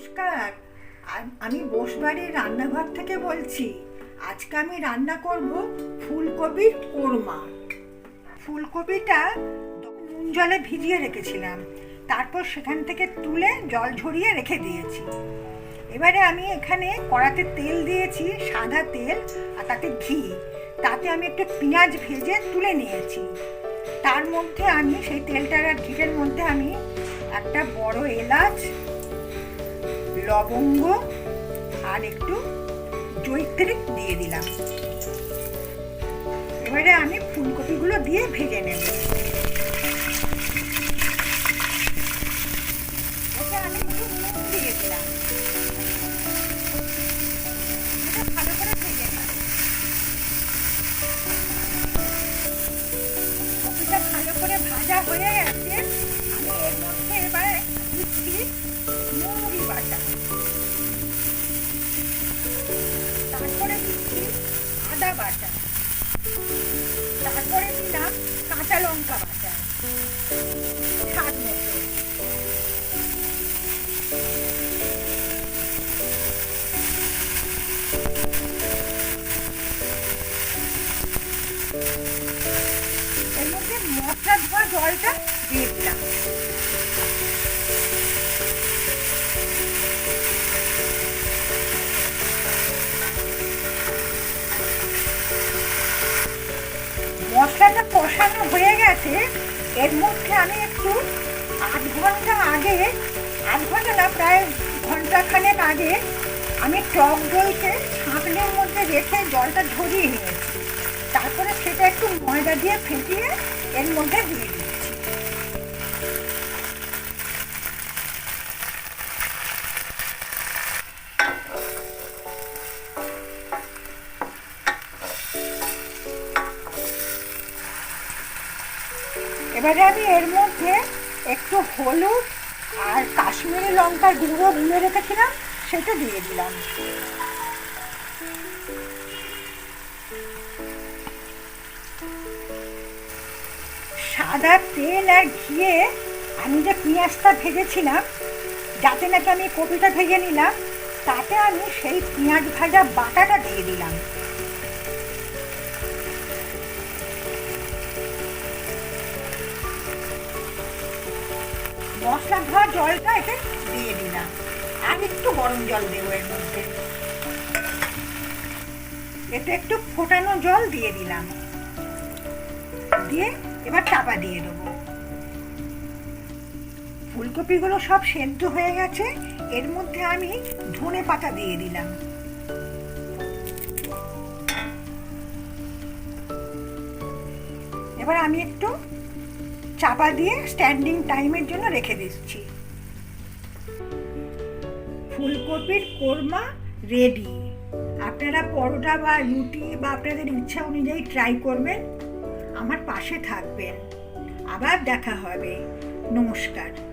নমস্কার। আমি বসবাড়ির রান্নাঘর থেকে বলছি, আজকে আমি রান্না করব ফুলকপির কোরমা। ফুলকপিটা নুন জলে ভিজিয়ে রেখেছিলাম, তারপর সেখান থেকে তুলে জল ঝরিয়ে রেখে দিয়েছি। এবারে আমি এখানে কড়াতে তেল দিয়েছি, সাদা তেল আর তাতে ঘি। তাতে আমি একটু পেঁয়াজ ভেজে তুলে নিয়েছি। তার মধ্যে আমি সেই তেলটার আর ঘিটার মধ্যে আমি একটা বড় এলাচ লবঙ্গ আর একটু জৈত্রিক দিয়ে দিলাম। এবারে আমি ফুলকপিগুলো দিয়ে ভেজে নেব। আমি একটু নুন বাটা তারপরে দিলাম কাঁচা লঙ্কা বাটা স্বাদ মতো। এর মধ্যে মশলা ধোয়া জলটা দিয়ে দিলাম। কষানো হয়ে গেছে, এর মধ্যে আমি একটু আধ ঘণ্টা আগে, আধ ঘণ্টা না, প্রায় ঘন্টাখানেক আগে আমি টক দইকে ছাঁকলের মধ্যে রেখে জলটা ঝরিয়ে নিয়েছি। তারপরে সেটা একটু ময়দা দিয়ে ফেটিয়ে এর মধ্যে দিয়ে এবারে আমি এর মধ্যে একটু হলুদ আর কাশ্মীরি লঙ্কার গুঁড়ো গুলে রেখেছিলাম, সেটা দিয়ে দিলাম। সাদা তেল আর ঘিয়ে আমি যে পেঁয়াজটা ভেজেছিলাম, যাতে নাকি আমি কপিটা ভেজে নিলাম, তাতে আমি সেই পেঁয়াজ ভাজা বাটাটা দিয়ে দিলাম। মশলা ধোয়া জলটা এতে দিয়ে দিলাম। আর একটু গরম জল দেবো এর মধ্যে। এতে একটু ফোটানো জল দিয়ে দিলাম। দিয়ে এবার চাপা দিয়ে দেবো। ফুলকপিগুলো সব সেদ্ধ হয়ে গেছে। এর মধ্যে আমি ধনে পাতা দিয়ে দিলাম। এবার আমি একটু চাপা দিয়ে স্ট্যান্ডিং টাইমের জন্য রেখে দিচ্ছি। ফুলকপির কোরমা রেডি আপনারা পরোটা বা রুটি বা আপনাদের ইচ্ছা অনুযায়ী ট্রাই করবেন। আমার পাশে থাকবেন। আবার দেখা হবে। নমস্কার।